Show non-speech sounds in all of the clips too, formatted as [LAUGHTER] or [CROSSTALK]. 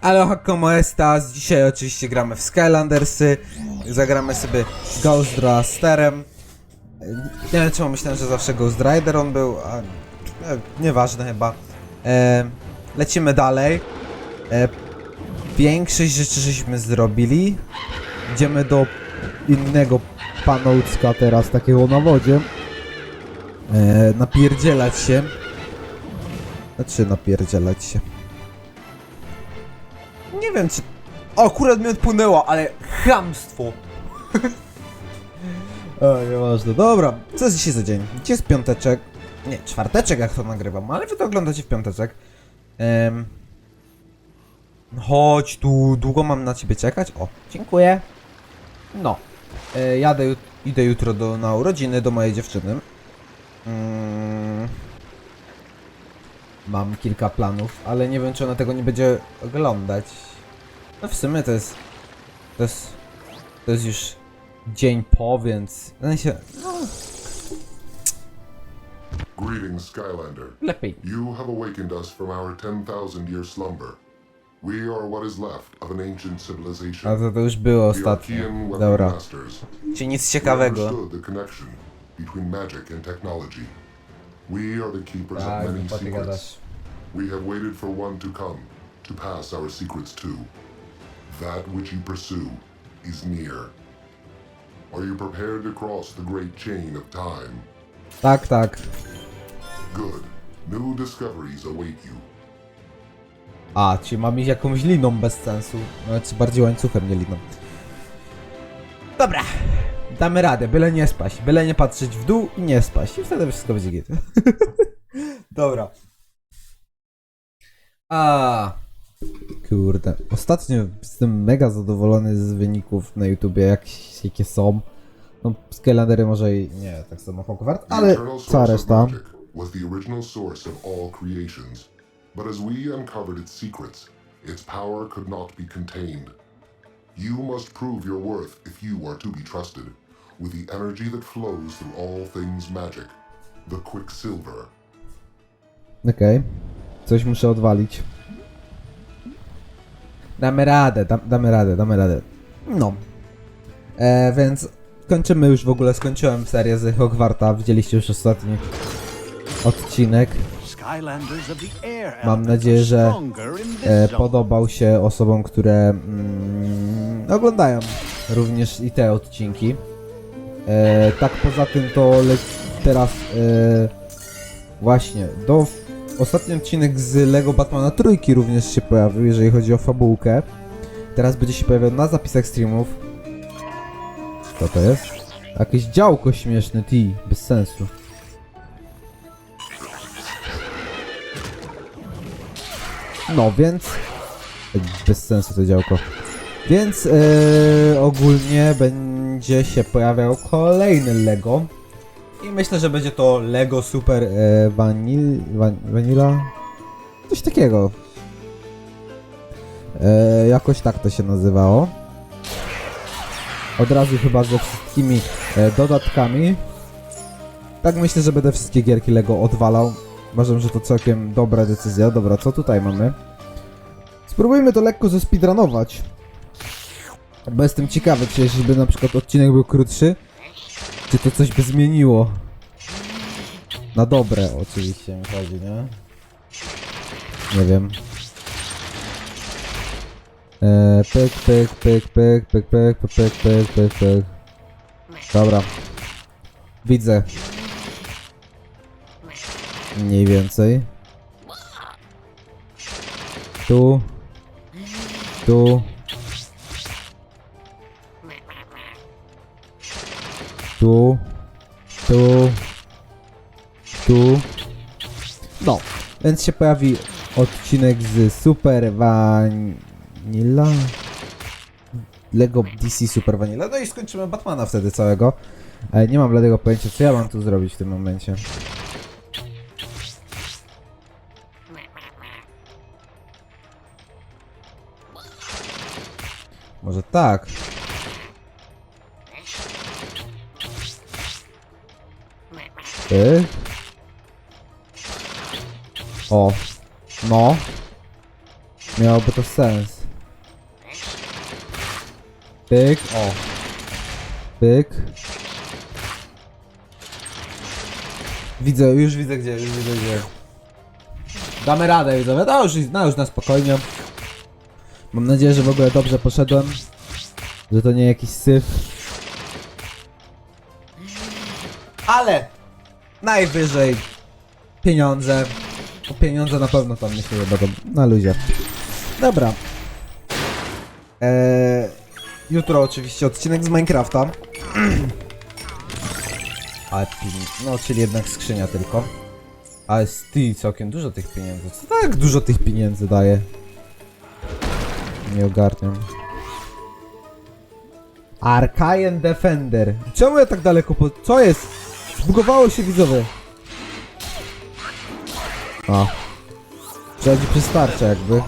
Ale como estas, dzisiaj oczywiście gramy w Skylandersy, zagramy sobie Ghost Rasterem. Nie wiem czemu myślałem, że zawsze Ghost Rider on był, a nieważne chyba. E, lecimy dalej. E, większość rzeczy żeśmy zrobili. Idziemy do innego panoucka teraz, takiego na wodzie. E, napierdzielać się. Znaczy napierdzielać się. Nie wiem czy... Akurat mi odpłynęło, ale chamstwo. [LAUGHS] o, nieważne. Dobra, co jest dzisiaj za dzień? Dzisiaj jest piąteczek. Nie, czwarteczek jak to nagrywam, ale wy to oglądacie w piąteczek. Em... Chodź tu, długo mam na ciebie czekać? O, dziękuję. No, e, jadę, idę jutro do, na urodziny do mojej dziewczyny. Mm. Mam kilka planów, ale nie wiem, czy ona tego nie będzie oglądać. No w sumie to jest... To jest... To jest już dzień po, więc... No się... No, Greetings, Skylander. lepiej. You have awakened us from our 10,000 year slumber. We are what is left of an ancient A civilization. to, to już było ostatnio. Dobra. masters. Czy nic We ciekawego. between magic and technology. We are the keepers Tak, of many głupoty secrets. We have waited for one to come, to pass our secrets to. That which you pursue is near. Are you prepared to cross the great chain of time? Tak, tak. Good. New discoveries await you. A, czy mam iść jakąś liną bez sensu? No, czy bardziej łańcuchem, nie liną. Dobra. Damy radę, byle nie spaść. Byle nie patrzeć w dół i nie spaść. I wtedy wszystko będzie git. [LAUGHS] Dobra. A. Kurde. Ostatnio jestem mega zadowolony z wyników na YouTubie, jak, jakie są. No, Skylandery może i nie, tak samo Hogwart, ale cała reszta. was the original source of all creations. But as we uncovered its secrets, its power could not be contained. You must prove your worth if you are to be trusted, with the energy that flows through all things magic, the Quicksilver. Okej. Coś muszę odwalić. Damy radę, dam, damy radę, damy radę. No. E, więc kończymy już w ogóle, skończyłem serię z Hogwarta, widzieliście już ostatni odcinek. Mam nadzieję, że E, podobał się osobom, które mm, oglądają również i te odcinki. E, tak poza tym to le- teraz e, właśnie do ostatni odcinek z Lego Batmana trójki również się pojawił, jeżeli chodzi o fabułkę. Teraz będzie się pojawiał na zapisach streamów. Co to jest? Jakieś działko śmieszne, ti, bez sensu. No, więc... Bez sensu to działko. Więc e, ogólnie będzie się pojawiał kolejny Lego. I myślę, że będzie to Lego Super e, Vanil, van, Vanilla? Coś takiego. E, jakoś tak to się nazywało. Od razu chyba ze wszystkimi e, dodatkami. Tak myślę, że będę wszystkie gierki Lego odwalał. Uważam, że to całkiem dobra decyzja. Dobra, co tutaj mamy? Spróbujmy to lekko zespeedrunować. Bo jestem ciekawy, czy jeśli by na przykład odcinek był krótszy, czy to coś by zmieniło. Na dobre oczywiście mi chodzi, nie? Nie wiem. Eee, pyk, pyk, pyk, pyk, pyk, pyk, pyk, pyk, pyk, pyk, pyk. Dobra. Widzę. Mniej więcej. Tu. Tu. Tu. Tu. Tu. No, więc się pojawi odcinek z Super Vanilla. Lego DC Super Vanilla. No i skończymy Batmana wtedy całego. Ale nie mam bladego pojęcia, co ja mam tu zrobić w tym momencie. Może tak. Ty? O. No. Miałoby to sens. Pyk, o. Pyk. Widzę, już widzę gdzie, już widzę gdzie. Damy radę, widzowie, no już, no już na spokojnie. Mam nadzieję, że w ogóle dobrze poszedłem. Że to nie jakiś syf. Ale najwyżej pieniądze. Bo Pieniądze na pewno tam myślę, że będą na luzie. Dobra. Eee, jutro oczywiście odcinek z Minecrafta. [CLEARS THROAT] Ale no, czyli jednak skrzynia tylko. Ale ty, całkiem dużo tych pieniędzy. Co tak dużo tych pieniędzy daje? Nie ogarniam. Arcane Defender. Czemu ja tak daleko po... Co jest? Zbugowało się widzowie. A. Przechodzi przez tarczę jakby.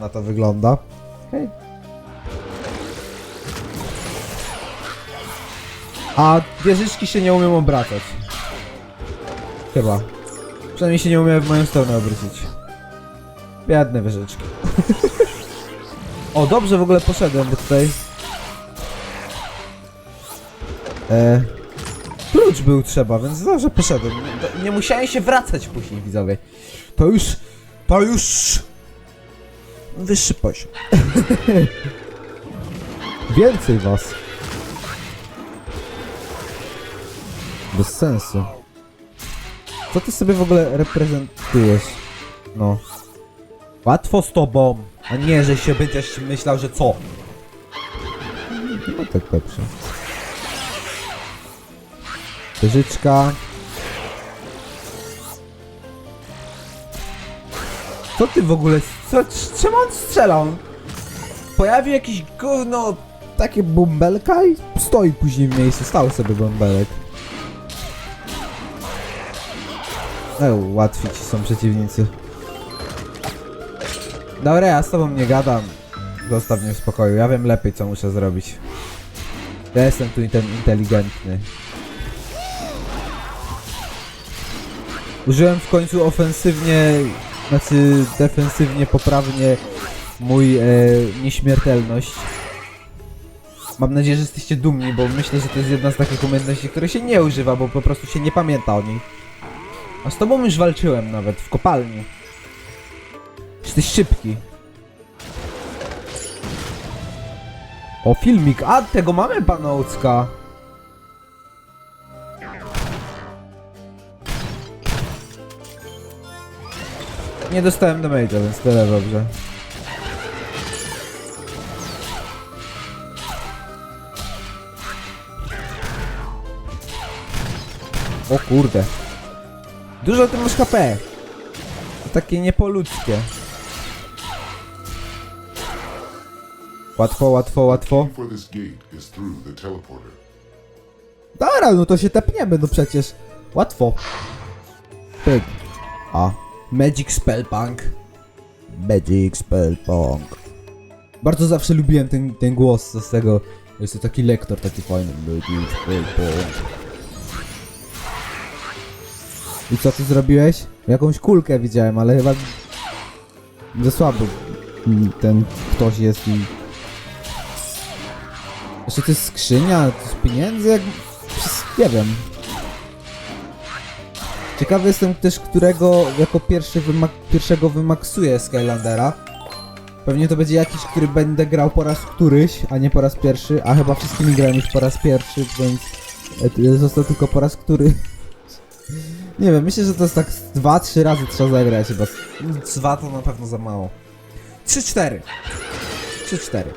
Na to wygląda. Okej. A wieżyczki się nie umiem obracać. Chyba. Przynajmniej się nie umiem w moją stronę obrócić. Biedne wieżyczki. [LAUGHS] o, dobrze w ogóle poszedłem, tutaj... E, był trzeba, więc dobrze poszedłem. Nie, nie musiałem się wracać później, widzowie. To już... To już... Wyższy poziom. [LAUGHS] Więcej was. Bez sensu. Co ty sobie w ogóle reprezentujesz? No. Łatwo z tobą, a nie, że się będziesz myślał, że co? No tak dobrze. Wyżyczka. Co ty w ogóle, co, on strzelał? Pojawił jakiś gówno, takie bąbelka i stoi później w miejscu, stał sobie bąbelek. No, łatwi ci są przeciwnicy. Dobra, ja z tobą nie gadam. Zostaw mnie w spokoju, ja wiem lepiej co muszę zrobić. Ja jestem tu ten inteligentny. Użyłem w końcu ofensywnie, znaczy defensywnie, poprawnie mój e, nieśmiertelność. Mam nadzieję, że jesteście dumni, bo myślę, że to jest jedna z takich umiejętności, której się nie używa, bo po prostu się nie pamięta o niej. A z tobą już walczyłem nawet w kopalni. Jesteś szybki. O, filmik. A, tego mamy pana Ocka. Nie dostałem damage'a, więc tyle dobrze. O kurde. Dużo ty masz HP. To takie niepoludzkie. Łatwo, łatwo, łatwo. Dobra, no to się tepniemy, no przecież. Łatwo. Pyk. A. Magic Spellpunk. Magic Spellpunk. Bardzo zawsze lubiłem ten, ten głos z tego. Jest to taki lektor, taki fajny. Magic Spellpunk. I co ty zrobiłeś? Jakąś kulkę widziałem, ale chyba za słabo mm, ten ktoś jest i... Jeszcze to jest skrzynia, to jest pieniędzy, jak... Nie wiem. Ciekawy jestem też, którego jako pierwszy pierwszego wymaksuję Skylandera. Pewnie to będzie jakiś, który będę grał po raz któryś, a nie po raz pierwszy, a chyba wszystkimi grałem już po raz pierwszy, więc e, został tylko po raz który. [LAUGHS] Nie wiem, myślę, że to jest tak z dwa, trzy razy trzeba zagrać chyba. Dwa to na pewno za mało. Trzy, cztery. Trzy, cztery.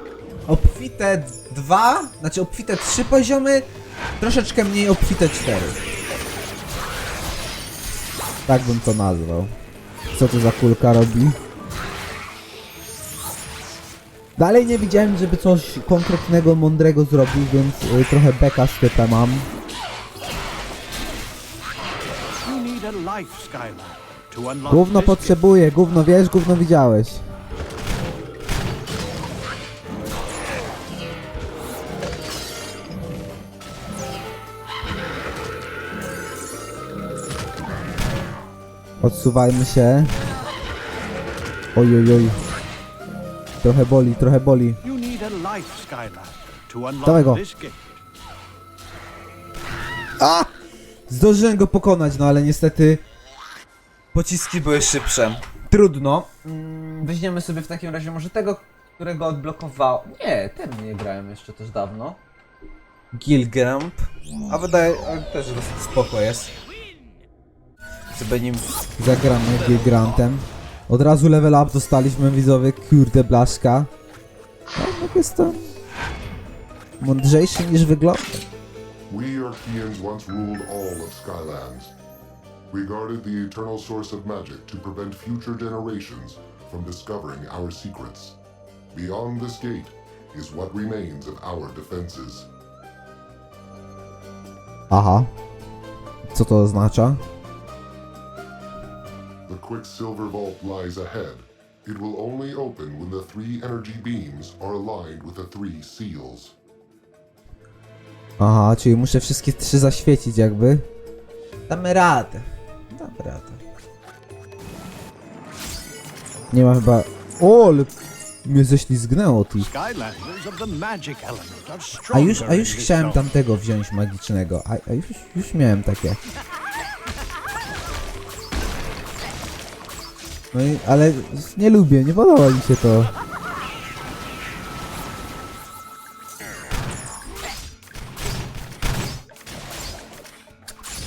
Obfite dwa, znaczy obfite trzy poziomy, troszeczkę mniej obfite cztery. Tak bym to nazwał. Co to za kulka robi? Dalej nie widziałem, żeby coś konkretnego, mądrego zrobił, więc y, trochę beka z mam. Gówno this potrzebuje, gówno wiesz, gówno widziałeś. Odsuwajmy się. Oj, oj, oj. Trochę boli, trochę boli. A Dawaj go. gate. Zdążyłem go pokonać, no ale niestety pociski były szybsze. Trudno. Mm, Weźmiemy sobie w takim razie może tego, którego odblokował. Nie, ten nie grałem jeszcze też dawno. Gilgramp. A wydaje, a też dosyć spoko jest. Sobie nim Zagramy Gigrantem. Od razu level up dostaliśmy widzowie, kurde blaszka. No, jednak jest to mądrzejszy niż wygląda. We Archeans once ruled all of Skylands. We guarded the eternal source of magic to prevent future generations from discovering our secrets. Beyond this gate is what remains of our defenses. Aha. Co to oznacza? The Quicksilver Vault lies ahead. It will only open when the three energy beams are aligned with the three seals. Aha, czyli muszę wszystkie trzy zaświecić jakby. damy radę. Damy radę. Nie ma chyba... O, ale mnie ześlizgnęło ty. A już, a już chciałem tamtego wziąć magicznego. A, a już, już miałem takie. No i, ale nie lubię, nie podoba mi się to.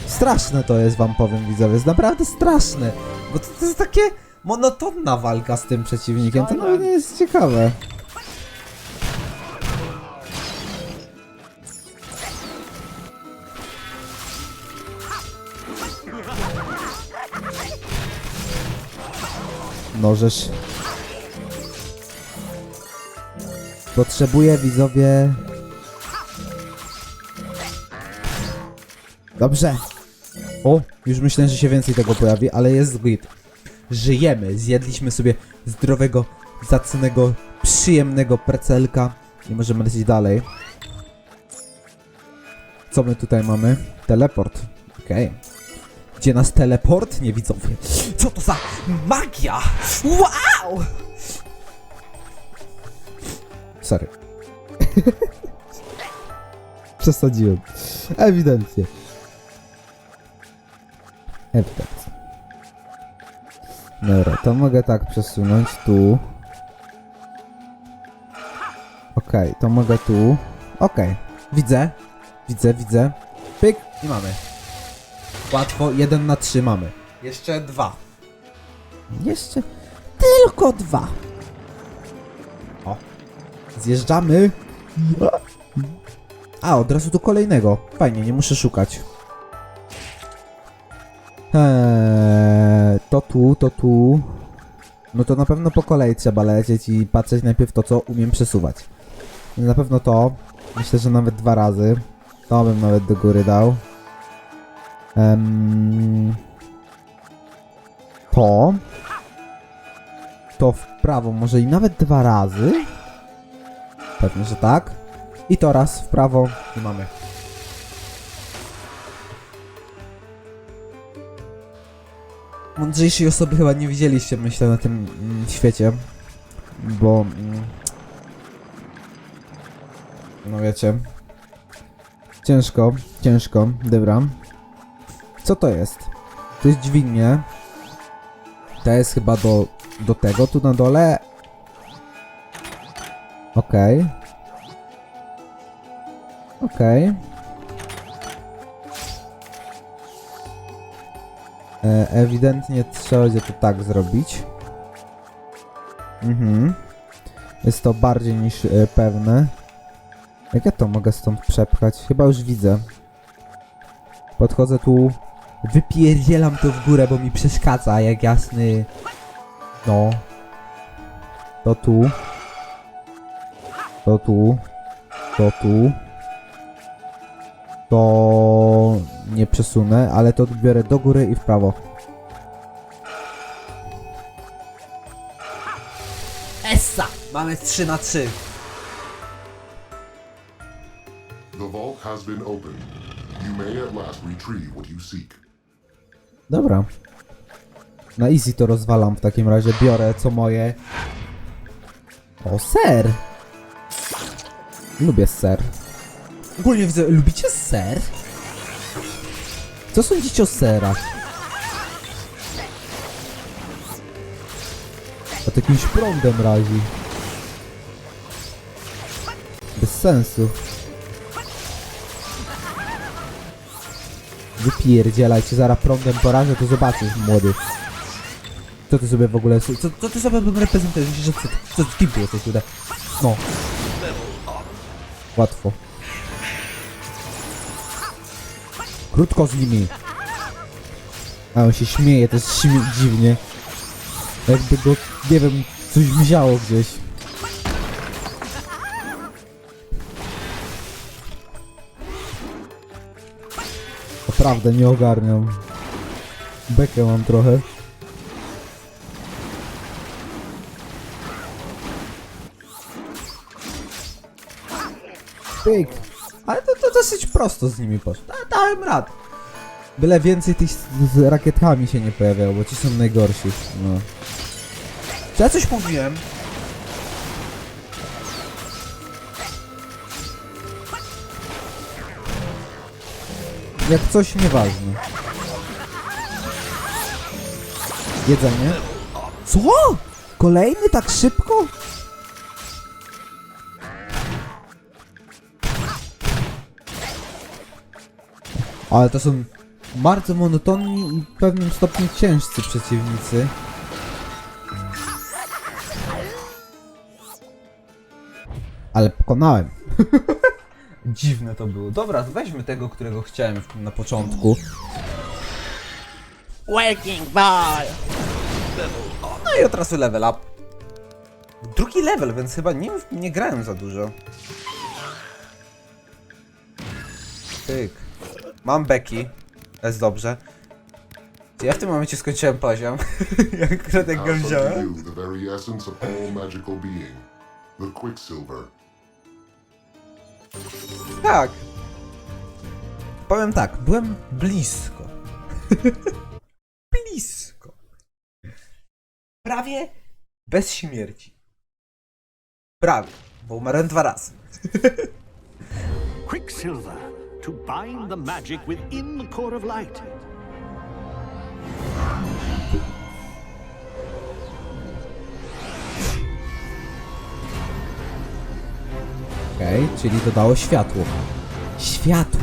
Straszne to jest, wam powiem widzowie, jest naprawdę straszne. Bo to, to jest takie monotonna walka z tym przeciwnikiem. To nawet nie jest ciekawe. Możesz. Potrzebuję widzowie. Dobrze. O, już myślę, że się więcej tego pojawi, ale jest git. Żyjemy, zjedliśmy sobie zdrowego, zacnego, przyjemnego precelka i możemy lecieć dalej. Co my tutaj mamy? Teleport. Okej. Gdzie nas teleport? Nie widzowie. Co to za magia? Wow! Sorry. [LAUGHS] Przesadziłem. Ewidentnie. Ewidentnie. Dobra, to mogę tak przesunąć tu. Okej, to mogę tu. Okej, widzę. Widzę, widzę. Pyk i mamy. Łatwo, jeden na trzy mamy. Jeszcze dwa. Jeszcze tylko dwa. O. Zjeżdżamy. A, od razu do kolejnego. Fajnie, nie muszę szukać. Eee, to tu, to tu. No to na pewno po kolei trzeba lecieć i patrzeć najpierw to, co umiem przesuwać. Na pewno to. Myślę, że nawet dwa razy. To bym nawet do góry dał. Em, to. To w prawo, może i nawet dwa razy. Pewnie, że tak. I to raz w prawo i mamy. Mądrzejszej osoby chyba nie widzieliście, myślę, na tym mm, świecie. Bo. Mm, no wiecie. Ciężko, ciężko. Dobra. Co to jest? To jest dźwignie. To jest chyba do, do tego tu na dole. Okej. Okej. E, ewidentnie trzeba będzie to tak zrobić. Mhm. Jest to bardziej niż e, pewne. Jak ja to mogę stąd przepchać? Chyba już widzę. Podchodzę tu. Wypierdzielam to w górę, bo mi przeszkadza, jak jasny... No. To tu. To tu. To tu. To nie przesunę, ale to biorę do góry i w prawo. Essa! Mamy 3 na 3. The vault has been opened. You may at last retrieve what you seek. Dobra. Na easy to rozwalam w takim razie. Biorę co moje. O, ser! Lubię ser. Ogólnie widzę, lubicie ser? Co sądzicie o serach? A to jakimś prądem razi. Bez sensu. Wypierdzielaj cię, zaraz prądem porażę, to zobaczysz, młody. Co ty sobie w ogóle... Co, co ty sobie reprezentujesz? Że co, co, kim ty jesteś tutaj? No. Łatwo. Krótko z nimi. A on się śmieje, to jest śmie dziwnie. Jakby go, nie wiem, coś wzięło gdzieś. Naprawdę nie ogarniam. Bekę mam trochę. Pyk. Ale to, to dosyć prosto z nimi poszło. Da, dałem rad. Byle więcej tych z, z rakietkami się nie pojawiało, bo ci są najgorsi. No. Czy ja coś mówiłem? Jak coś nieważne. Jedzenie? Co? Kolejny tak szybko? Ale to są bardzo monotonni i w pewnym stopniu ciężcy przeciwnicy. Ale pokonałem. [LAUGHS] Dziwne to było. Dobra, weźmy tego, którego chciałem na początku. Working ball. No i od razu level up. Drugi level, więc chyba nie, nie grałem za dużo. Tyk. Mam Becky. Jest dobrze. Ja w tym momencie skończyłem poziom. [LAUGHS] Jak akurat jak go wziąłem. the very essence of all magical being, the Quicksilver. Tak. Powiem tak, byłem blisko. [LAUGHS] blisko. Prawie bez śmierci. Prawie, bo umarłem dwa razy. [LAUGHS] Quicksilver, to bind the magic within the core of light. Okej, czyli dodało światło. Światło.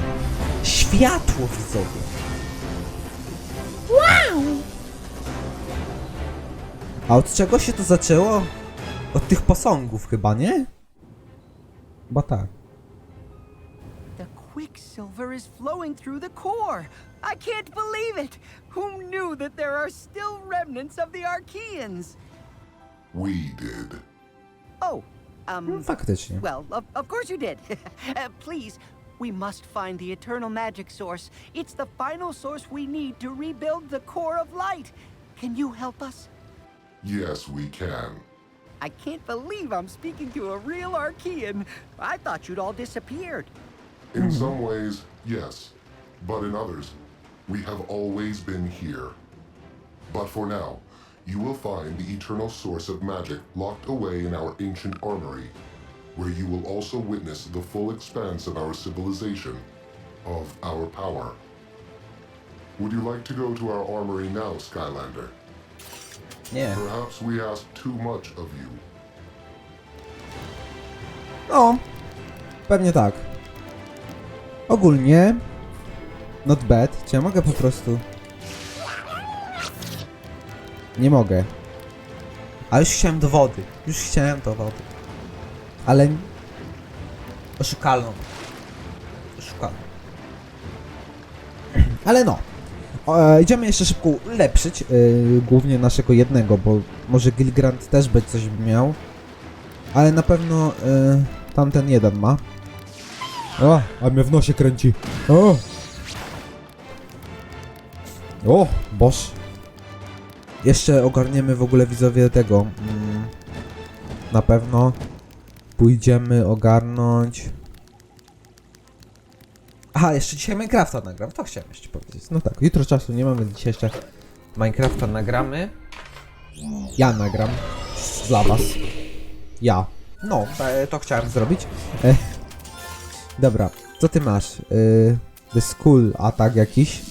Światło widzowie. Wow! A od czego się to zaczęło? Od tych posągów chyba, nie? Bo tak. The quicksilver is flowing through the core. I can't believe it. Who knew that there are still remnants of the Archeans? We did. Oh, um, faktycznie. well, of, of course you did. [LAUGHS] uh, please, we must find the eternal magic source. It's the final source we need to rebuild the core of light. Can you help us? Yes, we can. I can't believe I'm speaking to a real Archean. I thought you'd all disappeared. In some ways, yes. But in others, we have always been here. But for now, you will find the eternal source of magic locked away in our ancient armory, where you will also witness the full expanse of our civilization, of our power. Would you like to go to our armory now, Skylander? Nie. Perhaps we ask too much of you. No, pewnie tak. Ogólnie, not bad. Czy ja mogę po prostu... Nie mogę. A już chciałem do wody. Już chciałem do wody. Ale Oszukalną. Oszukalną. Ale no. E, idziemy jeszcze szybko ulepszyć, e, głównie naszego jednego, bo może Gilgrant też by coś miał. Ale na pewno e, tamten jeden ma. O, a mnie w nosie kręci. O! O, boż. Jeszcze ogarniemy w ogóle widzowie tego. Mm, na pewno pójdziemy ogarnąć. Aha, jeszcze dzisiaj Minecrafta nagram. To chciałem jeszcze powiedzieć. No tak, jutro czasu nie mamy, dzisiaj jeszcze Minecrafta nagramy. ja nagram dla was. Ja. No, e, to chciałem zrobić. [LAUGHS] Dobra, co ty masz? Yy, the school atak jakiś.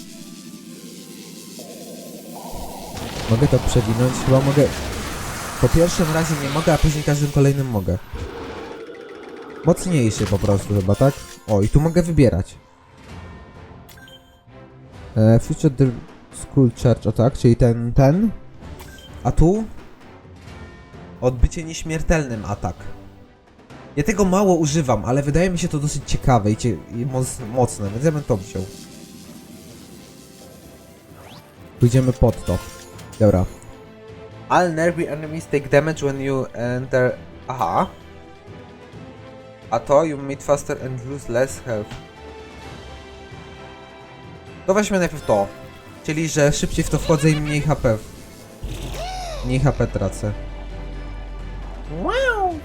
Mogę to przewinąć? Chyba mogę... Po pierwszym razie nie mogę, a później każdym kolejnym mogę. Mocniejszy po prostu chyba, tak? O, i tu mogę wybierać. E, Future the School Church atak, czyli ten, ten. A tu? Odbycie nieśmiertelnym atak. Ja tego mało używam, ale wydaje mi się to dosyć ciekawe i, cie i moc mocne, więc ja bym to wziął. Pójdziemy pod to. Dobra. All nearby enemies take damage when you enter... Aha. A to you meet faster and lose less health. To weźmy najpierw to. Czyli, że szybciej w to wchodzę i mniej HP. Mniej HP tracę. Wow!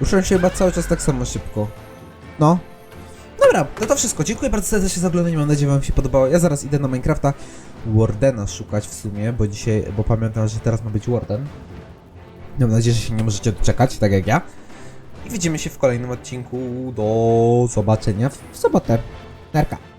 Ruszam się chyba cały czas tak samo szybko. No, Dobra, no to wszystko. Dziękuję bardzo serdecznie za oglądanie. Mam nadzieję, Wam się podobało. Ja zaraz idę na Minecrafta Wardena szukać w sumie, bo dzisiaj, bo pamiętam, że teraz ma być Warden. Mam nadzieję, że się nie możecie doczekać, tak jak ja. I widzimy się w kolejnym odcinku. Do zobaczenia w sobotę. Nerka.